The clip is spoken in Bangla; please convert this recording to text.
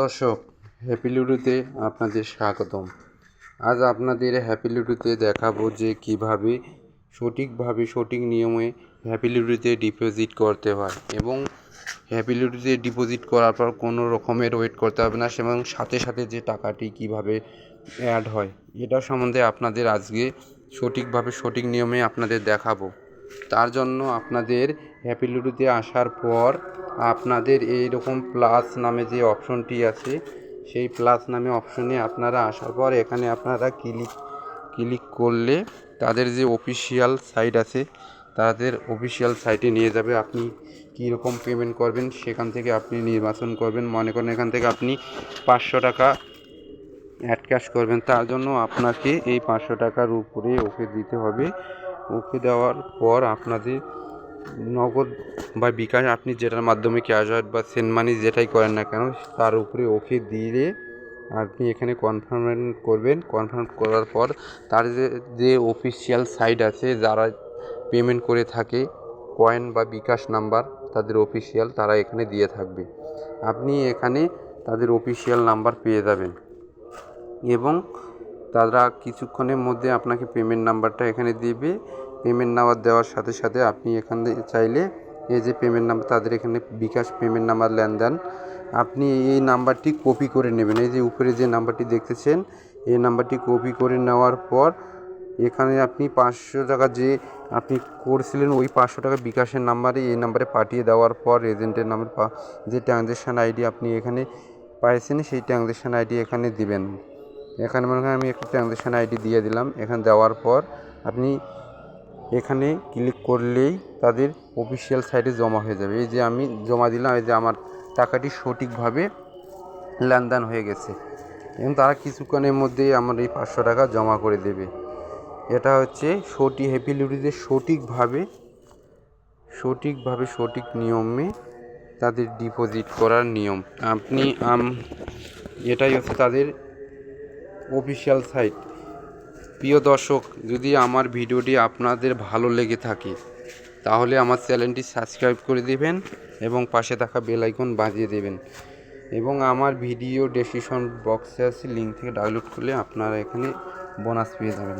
দর্শক হ্যাপি লুডোতে আপনাদের স্বাগতম। আজ আপনাদের হ্যাপি লুডোতে দেখাবো যে কীভাবে, সঠিকভাবে সঠিক নিয়মে হ্যাপি লুডোতে ডিপোজিট করতে হয় এবং হ্যাপি লুডোতে ডিপোজিট করার পর কোনো রকমের ওয়েট করতে হবে না এবং সাথে সাথে যে টাকাটি কীভাবে অ্যাড হয়, এটা সম্বন্ধে আপনাদের আজকে সঠিকভাবে সঠিক নিয়মে আপনাদের দেখাবো। তার জন্য আপনাদের হ্যাপি লুডোতে আসার পর আপনাদের এই রকম প্লাস নামে যে অপশনটি আছে, সেই প্লাস নামে অপশনে আপনারা আসার পর এখানে আপনারা ক্লিক ক্লিক করলে তাদের যে অফিসিয়াল সাইট আছে, তাদের অফিসিয়াল সাইটে নিয়ে যাবে। আপনি কী রকম পেমেন্ট করবেন, সেখান থেকে আপনি নির্বাচন করবেন। মনে করেন এখান থেকে আপনি পাঁচশো টাকা অ্যাড ক্যাশ করবেন। তার জন্য আপনাকে এই পাঁচশো টাকার উপরে ওকে দিতে হবে। ওকে দেওয়ার পর আপনাদের নগদ বা বিকাশ আপনি যেটার মাধ্যমে ক্যাশ আউট বা সেন্ড মানি যেটাই করেন না কেন, তার উপরে ওকে দিয়ে আপনি এখানে কনফার্ম করবেন। কনফার্ম করার পর তার যে যে অফিসিয়াল সাইট আছে, যারা পেমেন্ট করে থাকে কয়েন বা বিকাশ নাম্বার তাদের অফিসিয়াল তারা এখানে দিয়ে থাকবে। আপনি এখানে তাদের অফিসিয়াল নাম্বার পেয়ে যাবেন এবং তারা কিছুক্ষণের মধ্যে আপনাকে পেমেন্ট নাম্বারটা এখানে দিবে। পেমেন্ট নাম্বার দেওয়ার সাথে সাথে আপনি এখানে চাইলে এই যে পেমেন্ট নাম্বার তাদের এখানে বিকাশ পেমেন্ট নাম্বার লেনদেন, আপনি এই নাম্বারটি কপি করে নেবেন। এই যে উপরে যে নাম্বারটি দেখতেছেন, এই নাম্বারটি কপি করে নেওয়ার পর এখানে আপনি পাঁচশো টাকা যে আপনি করছিলেন, ওই পাঁচশো টাকা বিকাশের নাম্বারে এই নাম্বারে পাঠিয়ে দেওয়ার পর এজেন্টের নাম্বার যে ট্রানজ্যাকশান আইডি আপনি এখানে পাইছেন, সেই ট্রানজ্যাকশান আইডি এখানে দিবেন। এখানে মনে করেন আমি একটা ট্রানজ্যাকশান আইডি দিয়ে দিলাম। এখানে দেওয়ার পর আপনি এখানে ক্লিক করলেই তাদের অফিসিয়াল সাইটে জমা হয়ে যাবে। এই যে আমি জমা দিলাম, এই যে আমার টাকাটি সঠিকভাবে লেনদেন হয়ে গেছে। এবং তারা কিছুক্ষণের মধ্যেই আমার এই পাঁচশো টাকা জমা করে দেবে। এটা হচ্ছে সঠিক হ্যাপি লুডিতে সঠিকভাবে সঠিকভাবে সঠিক নিয়মে তাদের ডিপোজিট করার নিয়ম। আপনি এটাই হচ্ছে তাদের অফিসিয়াল সাইট প্রিয় দর্শক, যদি আমার ভিডিওটি আপনাদের ভালো লেগে থাকে, তাহলে আমার চ্যানেলটি সাবস্ক্রাইব করে দেবেন এবং পাশে থাকা বেলাইকন বাজিয়ে দেবেন। এবং আমার ভিডিও ডেসক্রিপশন বক্সে আছে লিঙ্ক থেকে ডাউনলোড করলে আপনারা এখানে বোনাস পেয়ে যাবেন।